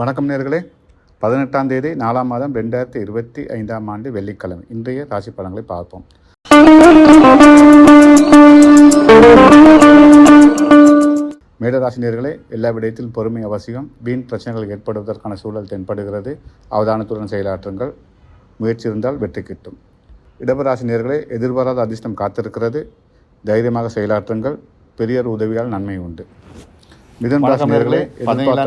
வணக்கம் நேர்களே. பதினெட்டாம் தேதி நாலாம் மாதம் ரெண்டாயிரத்தி இருபத்தி ஐந்தாம் ஆண்டு வெள்ளிக்கிழமை. இன்றைய ராசி பலன்களை பார்ப்போம். மேடராசினியர்களே எல்லா விடயத்திலும் பொறுமை அவசியம். வீண் பிரச்சனைகள் ஏற்படுவதற்கான சூழல் தென்படுகிறது. அவதானத்துடன் செயலாற்றுங்கள். முயற்சி இருந்தால் வெற்றி கிட்டும். இடபராசினியர்களே எதிர்பாராத அதிர்ஷ்டம் காத்திருக்கிறது. தைரியமாக செயலாற்றுங்கள். பெரியர் உதவியால் நன்மை உண்டு. மிதன் ராசினியர்களே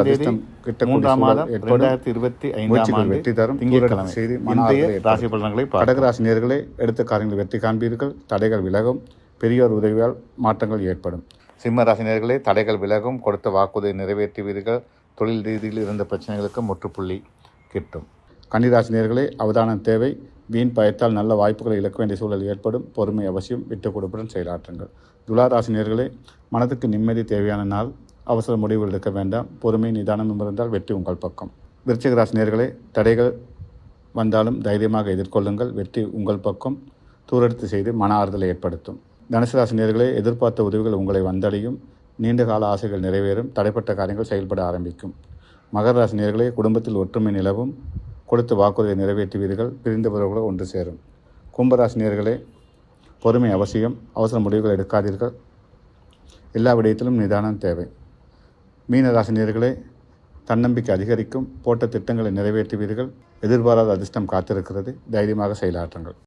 தேதி கிட்டக்கூடிய மூன்றாம் மாதம் ஏற்படும் ரெண்டாயிரத்தி இருபத்தி ஐந்தாம் ஆண்டு வெற்றி தரும் திங்கட்கிழமை செய்தி இன்றைய ராசி. பலன்களை கடகராசினியர்களே எடுத்த காரியங்கள் வெற்றி காண்பீர்கள். தடைகள் விலகும். பெரியோர் உதவியால் மாற்றங்கள் ஏற்படும். சிம்ம ராசினியர்களே தடைகள் விலகும். கொடுத்த வாக்குறுதியை நிறைவேற்றுவீர்கள். தொழில் ரீதியில் இருந்த பிரச்சனைகளுக்கு முற்றுப்புள்ளி கிட்டும். கன்னிராசினியர்களே அவதானம் தேவை. வீண் பயத்தால் நல்ல வாய்ப்புகளை இழக்க வேண்டிய சூழல் ஏற்படும். பொறுமை அவசியம். விட்டு கொடுப்புடன் செயலாற்றுங்கள். துளாராசினியர்களே மனதுக்கு நிம்மதி தேவையான நாள். அவசர முடிவுகள் எடுக்க வேண்டாம். பொறுமை நிதானம் இருந்தால் வெற்றி உங்கள் பக்கம். விருச்சிகராசினியர்களே தடைகள் வந்தாலும் தைரியமாக எதிர்கொள்ளுங்கள். வெற்றி உங்கள் பக்கம். தூரெடுத்து செய்து மன ஆறுதலை ஏற்படுத்தும். தனுசு ராசினியர்களே எதிர்பார்த்த உதவிகள் உங்களை வந்தடையும். நீண்ட கால ஆசைகள் நிறைவேறும். தடைப்பட்ட காரியங்கள் செயல்பட ஆரம்பிக்கும். மகர ராசினியர்களே குடும்பத்தில் ஒற்றுமை நிலவும். கொடுத்து வாக்குறுதியை நிறைவேற்றுவீர்கள். பிரிந்தவர்களோ ஒன்று சேரும். கும்பராசினியர்களே பொறுமை அவசியம். அவசர முடிவுகள் எடுக்காதீர்கள். எல்லா விடயத்திலும் நிதானம் தேவை. மீனராசினியர்களே தன்னம்பிக்கை அதிகரிக்கும் போட்ட திட்டங்களை நிறைவேற்றுவீர்கள். எதிர்பாராத அதிர்ஷ்டம் காத்திருக்கிறது. தைரியமாக செயலாற்றுங்கள்.